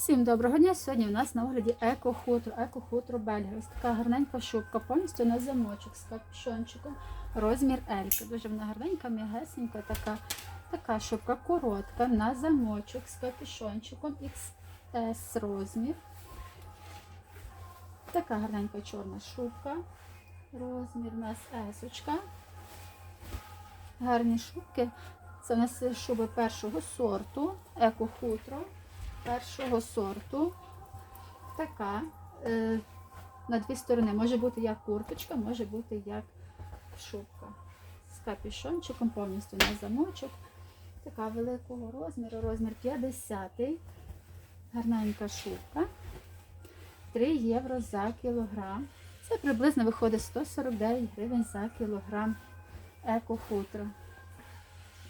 Всім доброго дня! Сьогодні у нас на огляді еко-хутро, еко-хутро Бельгія. Ось така гарненька шубка, повністю на замочок з капюшончиком. Розмір Ельки. Дуже вона гарненька, м'ягесенька, така, така шубка коротка, на замочок з капюшончиком XS розмір. Така гарненька чорна шубка. Розмір у нас есочка. Гарні шубки. Це у нас шуби першого сорту, еко-хутро першого сорту. Така. Е, на дві сторони. Може бути як курточка, може бути як шубка. З капюшончиком, повністю на замочок. Така великого розміру, розмір 50. Гарненька шубка. 3 євро за кілограм. Це приблизно виходить 149 гривень за кілограм еко-хутро.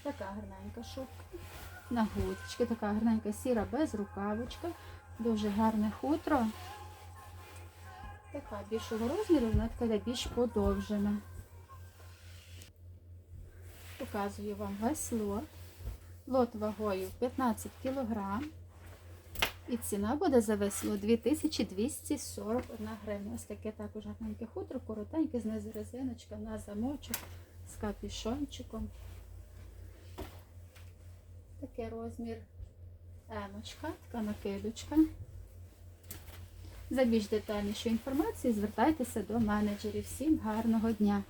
Така гарненька шубка на гудочки. Така гарненька сіра без рукавочка. Дуже гарне хутро. Така більшого розміру, вона така більш подовжена. Показую вам весь лот. Лот вагою 15 кг. І ціна буде за весь лот 2241 гривня. Ось таке також гарненьке хутро, коротеньке, знизу резиночка на замочок з капюшончиком. Такий розмір емочка, така накидочка. За більш детальнішою інформацією звертайтеся до менеджерів. Всім гарного дня!